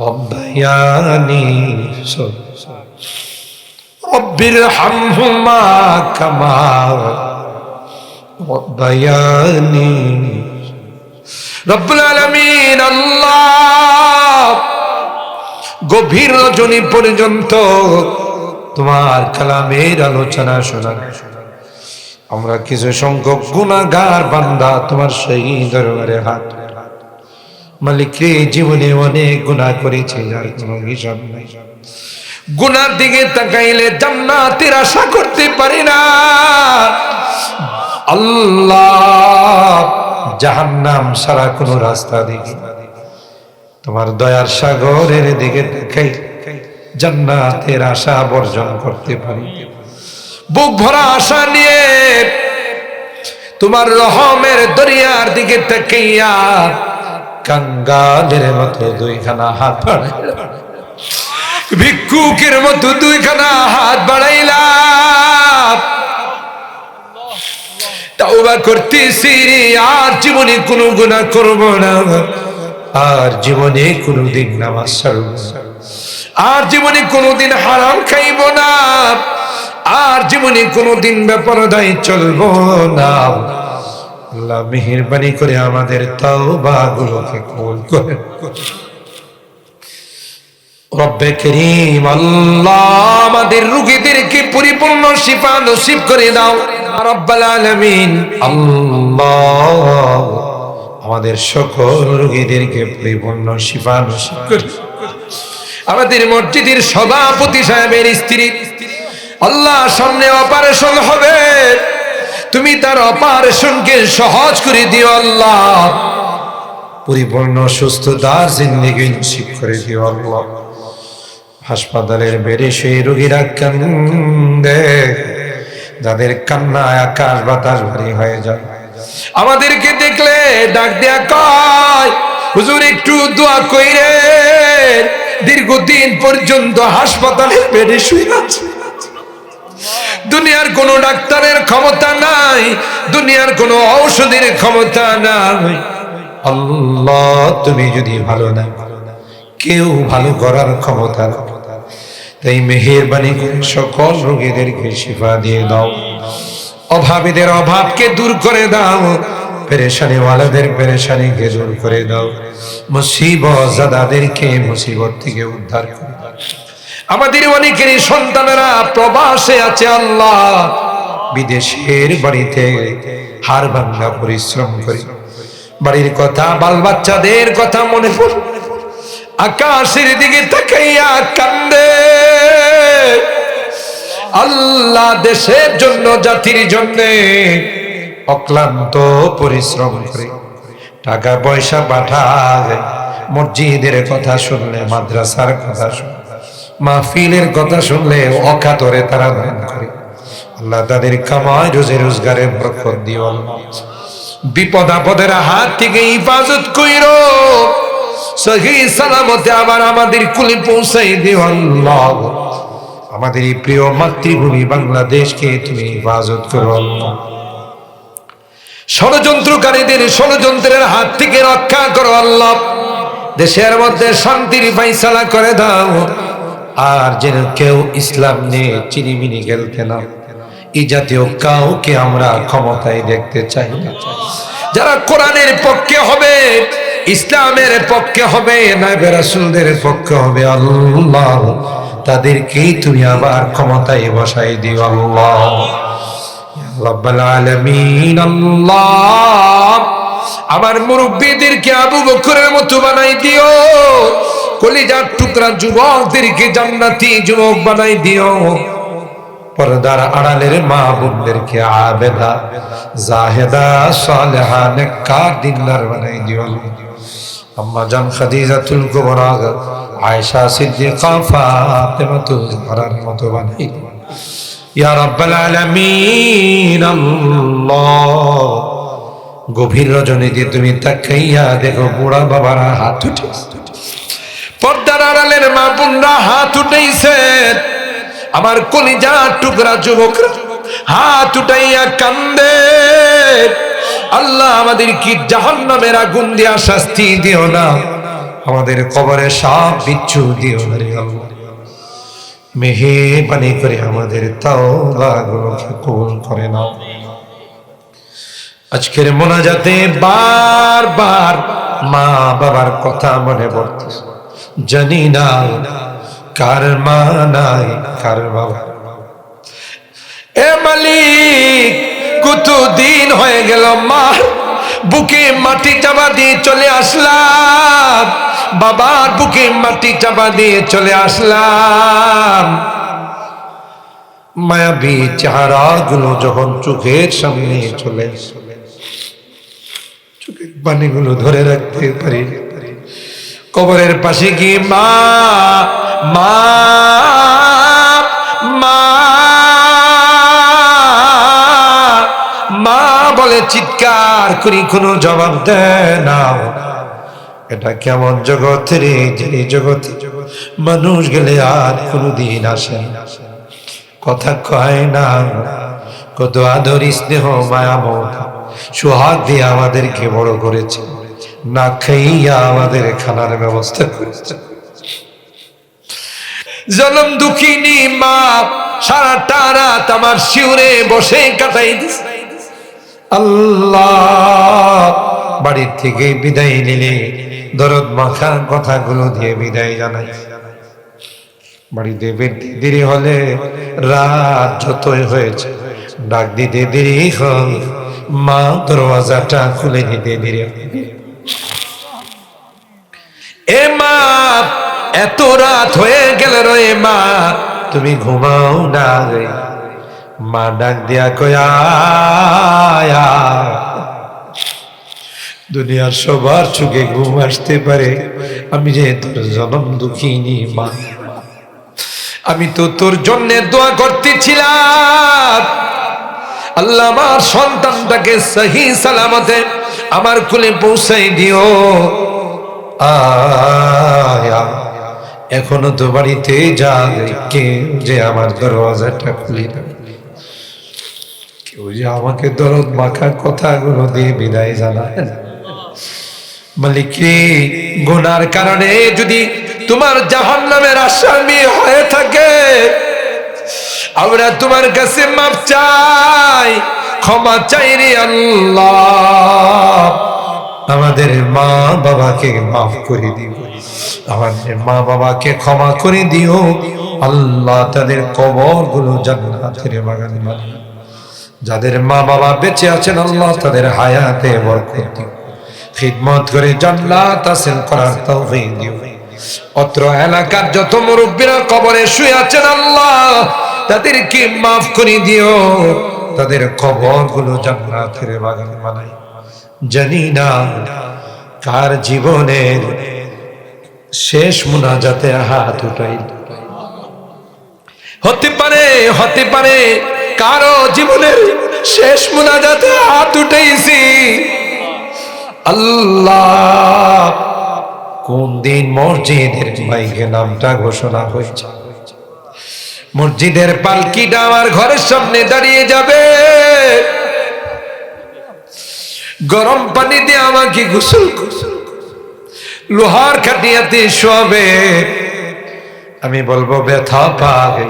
ربياني صغيرا رب ارحمهما كما ربياني রব্বুল আলামিন আল্লাহ গভীর রজনী পর্যন্ত তোমার কালামের আলোচনা শোনার আমরা কিছু সংখ্যক গুণাগার বান্দা তোমার সেই দরবারে হাত মালিক রে জীবনে অনেক গুণা করেছে যার কোনো হিসাব নাই। গুনার দিকে তাকাইলে জান্নাতের আশা করতে পারি না। আল্লাহ জাহান্নাম সারা কোনো রাস্তা দেখি তোমার দয়ার সাগরের দিকে তাকাই জান্নাতের আশা বর্জন করতে পারি। বুক ভরা আশা নিয়ে তোমার রহমের দরিয়ার দিকে তাকাইয়া কাঙ্গালের মতো দুইখানা হাত বাড়াইলাম ভিক্ষুকের মতো দুইখানা হাত বাড়াইলাম। তাওবা করতেছি রে, আর জীবনে কোনো গুনাহ করব না। আর জীবনে কোনোদিন নামাজ ছাড়ব আর জীবনে কোনোদিন হারাম খাইব না। আর জীবনে কোনোদিন বেপরদায় চলবো না। আল্লাহ মেহেরবানি করে আমাদের তাওবা গুলোকে কবুল রব্বে করিম, আল্লাহ আমাদের রুগীদেরকে পরিপূর্ণ শিফা নসিব করে দাও। রব্বাল আলামিন, আল্লাহ আমাদের সকল রুগীদেরকে পরিপূর্ণ শিফা নসিব করে আমাদের মসজিদের সভাপতি সাহেবের স্ত্রী, আল্লাহ সামনে অপারেশন হবে। তুমি তার অপারেশনকে সহজ করে দিও আল্লাহ। পরিপূর্ণ সুস্থতার জিন্দিগি নসিব করে দিও আল্লাহ। হাসপাতালের বেড়ে সেই রোগীরা কান্দে, যাদের কান্নায় আকাশ বাতাস ভারী হয়ে যায়। আমাদেরকে দেখলে ডাক দেয়া কয়, হুজুর, একটু দোয়া কইরে দীর্ঘদিন পর্যন্ত হাসপাতালের বেডে শুয়ে আছে। দুনিয়ার কোনো ডাক্তারের ক্ষমতা নাই, দুনিয়ার কোনো ঔষধের ক্ষমতা নাই। আল্লাহ, তুমি যদি ভালো না, কেউ ভালো করার ক্ষমতা তাই মেহেরবানি করে সকল রোগীদেরকে শিফা দিয়ে দাও। অভাবীদের অভাবকে দূর করে দাও। পেরেশানি ওয়ালাদের পেরেশানিকে দূর করে দাও। মুসিবত জাদাদেরকে মুসিবত থেকে উদ্ধার করে দাও। আমাদের অনেকেরই সন্তানেরা প্রবাসে আছে, আল্লাহ। বিদেশের বাড়িতে হার ভাঙ্গা পরিশ্রম করে। বাড়ির কথা বাল বাচ্চাদের কথা মনে পড়ে। আকাশের দিকে তাকাইয়া কান্দে। আল্লাহ দেশের জন্য, জাতির জন্য অক্লান্ত পরিশ্রম করে। টাকা পয়সা পাঠায়। মসজিদের কথা শুনলে, মাদ্রাসার কথা শুনলে, মাহফিলের কথা শুনলে অকাতরে তারা দান করে। আল্লাহ তাদের কামায়, রোজে রোজগারে বরকত দিও বিপদ আপদের হাত থেকে হিফাজত কইরো। সহি সালামতে আবার আমাদের কুলে পৌঁছাই দিও আল্লাহ। আমাদের এই প্রিয় মাতৃভূমি বাংলাদেশকে তুমি হিফাজত করো আল্লাহ। ষড়যন্ত্রকারীদের ষড়যন্ত্রের হাত থেকে রক্ষা করো আল্লাহ। দেশের মধ্যে শান্তির ফাইসালা করে দাও। আর যেন কেউ ইসলাম নিয়ে চিনিমিনি খেলতে না। এই জাতীয় কাউকে আমরা ক্ষমতায় দেখতে চাই না। যারা কোরআনের পক্ষে হবে, ইসলামের পক্ষে হবে, নাইবে রাসূলদের পক্ষে হবে, আল্লাহ, তাদেরকেই তুমি আবার ক্ষমতায় বসাই দিও, আল্লাহ। রব্বাল আলামিন, আল্লাহ। আমার মুরব্বীদেরকে আবু বকরের মতো বানাই দিও। কলিজার টুকরা যুবকদেরকে জান্নাতি যুবক বানাই দিও। পর্দার আড়ালের মা বোনদেরকে আবেদা, জাহেদা, সালেহা, নেককার, দিনদার বানাই দিও। আম্মা জান খাদিজাতুল কুবরা, আয়েশা সিদ্দিকা ফাতেমা তো জাহরার মতো বানাই ইয়া রাব্বাল আলামিন, আল্লাহ। গভীর রজনীতে তুমি তাকাইয়া দেখো বুড়া বাবারা হাত উঠে পর্দার আড়ালের মা বোনরা হাত উঠেছে আমার কলিজা টুকরা যুবকরা হাত উঠাইয়া কান্দে। আল্লাহ আমাদের কি জাহান্নামের আগুন দিয়া শাস্তি দিও না। আমাদের কবরে সাপ বিচ্ছু দিও না মেহেরবানি করে আমাদের তাওবাগুলোকে কবুল করে নাও। আজকের মোনাজাতে বারবার মা বাবার কথা মনে পড়তেছে। জানি না কার মা নাই কার বাবা। এ মালিক কত দিন হয়ে গেল মা বুকে মাটি চাপা দিয়ে চলে আসলাম। বাবার বুকে মাটি চাপা দিয়ে চলে আসলাম। মায়াবী চেহারা গুলো যখন চোখের সামনে চলে আসে, চোখের পানিগুলো ধরে রাখতে পারি। কবরের পাশে গিয়ে মা মা মা মা বলে চিৎকার করি, কোনো জবাব দেয় না। এটা কেমন জগৎ রে যে জগতে মানুষ গেলে আর কোনোদিন আসে কথা কয় না, কত আদর স্নেহ, মায়া, মমতা। সোহাগ দিয়ে আমাদেরকে বড় করেছে। না খাইয়া আমাদের খানার ব্যবস্থা করেছে। জনম দুঃখিনী মা, সারাটা রাত আমার শিউরে বসে কাটাই আল্লাহ, বাড়ির থেকে বিদায় নিলে দরদ মাখা কথাগুলো দিয়ে বিদায় জানাই। বাড়িতে দেরি হলে রাত যতই হয়েছে, ডাক দিতে দেরি হয়। মা দরওয়াজাটা খুলে দিতে হবে। এ মা, এত রাত হয়ে গেল রে মা, তুমি ঘুমাও না রে। মা ডাক দিয়া কয়া দুনিয়ার সবার চোখে ঘুম আসতে পারে। আমি যে তোর জনম দুঃখিনী মা। আমি তো তোর জন্য দোয়া করতেছিলাম। আল্লাহ আমার সন্তানটাকে সহি সালামতে আমার কুলে পৌঁছাই দিও। আয়া, এখনও তো বাড়িতে যা কেউ যে আমার দরওয়াজাটা খুলে দেবে? কেউ যে আমাকে দরদ মাখা কথাগুলো দিয়ে বিদায় জানায় না? মালিক গুনার কারণে যদি তোমার জাহান নামের আসামি হয়ে থাকে আমরা তোমার কাছে মাপ চাই, ক্ষমা চাই রে আল্লাহ। আমাদের মা বাবাকে মাফ করে দিও। আমাদের মা বাবাকে ক্ষমা করে দিও। আল্লাহ তাদের কবরগুলো জান্নাতের বাগান বানিয়ে যাদের মা বাবা বেঁচে আছেন, আল্লাহ তাদের হায়াতে বরকত দিও। খিদমত করে জান্নাত হাসিল করার তৌফিক দিও। অত্র এলাকার যত মুরব্বীরা কবরে শুয়ে আছেন, আল্লাহ তাদেরকে মাফ করে দিও। তাদের কবরগুলো জান্নাতের বাগান বানাই। জানি না কার জীবনের শেষ মুনাজাতে হাত উঠাই। হতে পারে হতে পারে কারও জীবনের শেষ মুনাজাতে হাত উঠাইছি। আল্লাহ কোন দিন মসজিদের মাইকে নামটা ঘোষণা হয়েছে? মসজিদের পালকিটা আমার ঘরের সামনে দাঁড়িয়ে যাবে। গরম পানি দিয়ে আমাকে গোসল লোহার খাটিয়াতে শোয়াবে। আমি বলব, ব্যথা পাবে।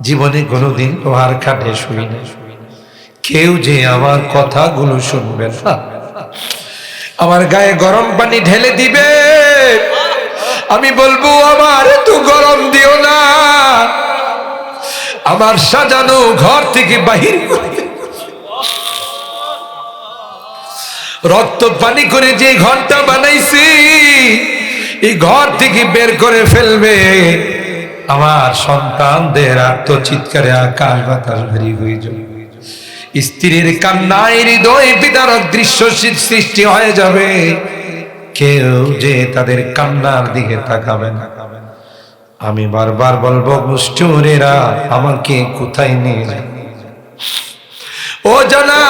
জীবনে কোনোদিন লোহার খাটে শুই না। কেউ যে আমার কথাগুলো শুনবে না। আমার গায়ে গরম পানি ঢেলে দিবে। আমি বলব, আমার এত গরম দিও না। আমার সাজানো ঘর থেকে বাহির। রক্ত পানি করে যে ঘরটা বানাইছি, এই ঘর থেকে বের করে ফেলবে। আমার সন্তানদের আত্মচিৎকারে আকাশ বাতাস ভেরি হয়ে যাবে। স্ত্রীর কান্নায় হৃদয় বিদারক দৃশ্য সৃষ্টি হয়ে যাবে। কেউ যে তাদের কান্নার দিকে তাকাবে না। আমি বারবার বলব মুষ্টুরেরা আমাকে কোথায় নিয়ে যায়? ও জানা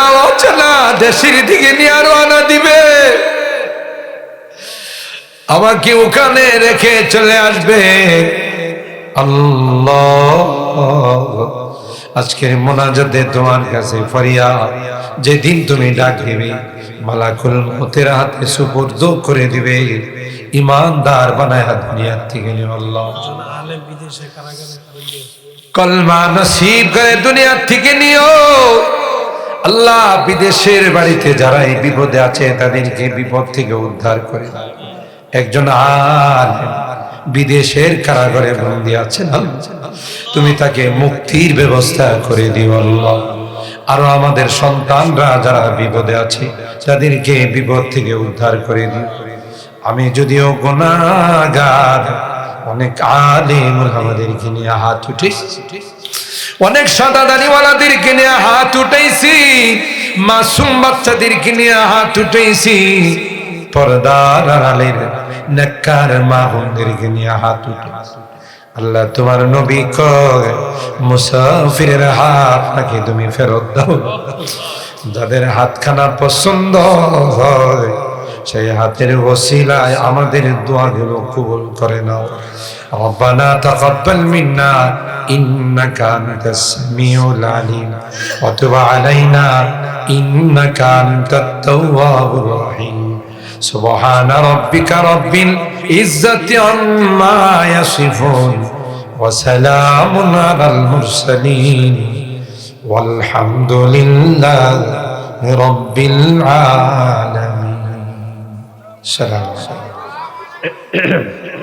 জানা, দেশের দিকে নিয়ে আরও আনা দিবে। আমাকে ওখানে রেখে চলে আসবে। আল্লাহ, আজকের মোনাজাতে তোমার কাছে ফরিয়া, যেদিন তুমি ডাক দিবে মালাকুল মতের হাতে সুপর্দ করে দিবে। ইমানদার বানায় হাত দুনিয়ার থেকে কলমা নসিব করে দুনিয়ার থেকে নিও। আল্লাহ বিদেশের বাড়িতে যারা এই বিপদে আছে, তাদেরকে বিপদ থেকে উদ্ধার করে একজন আর বিদেশের কারাগারে বন্দি আছেন। তুমি তাকে মুক্তির ব্যবস্থা করে দিও আল্লাহ। আরও আমাদের সন্তানরা যারা বিপদে আছে, তাদেরকে বিপদ থেকে উদ্ধার করে দিও আমি যদিও গুনাহগার অনেক আলেম আমাদেরকে নিয়ে হাত উঠেছি। অনেক সাদা দাড়িওয়ালাদেরকে নিয়ে হাত উঠেছি। মাসুম বাচ্চাদেরকে নিয়ে হাত উঠেছি। পর্দার আড়ালের নেককার মা বোনদেরকে নিয়ে হাত উঠেছি। আল্লাহ তোমার নবী কয়, মুসাফিরের হাত নাকি তুমি ফেরত দাও? যাদের হাতখানা পছন্দ হয়, সেই হাতের ওসিলায় আমাদের দোয়াগুলো কবুল করে নাও। রব্বানা তাকাব্বাল মিন্না, ইন্নাকা আনতাস সামিউল আলিম। ওয়া তুব আলাইনা, ইন্নাকা আনতাত তাওয়াবুর রহিম। সুবহান রাব্বিকা রাব্বিল ইজ্জতি আম্মা ইয়াসিফুন ওয়া সালামুন আলাল মুরসালিন walhamdulillah rabbil alamin salam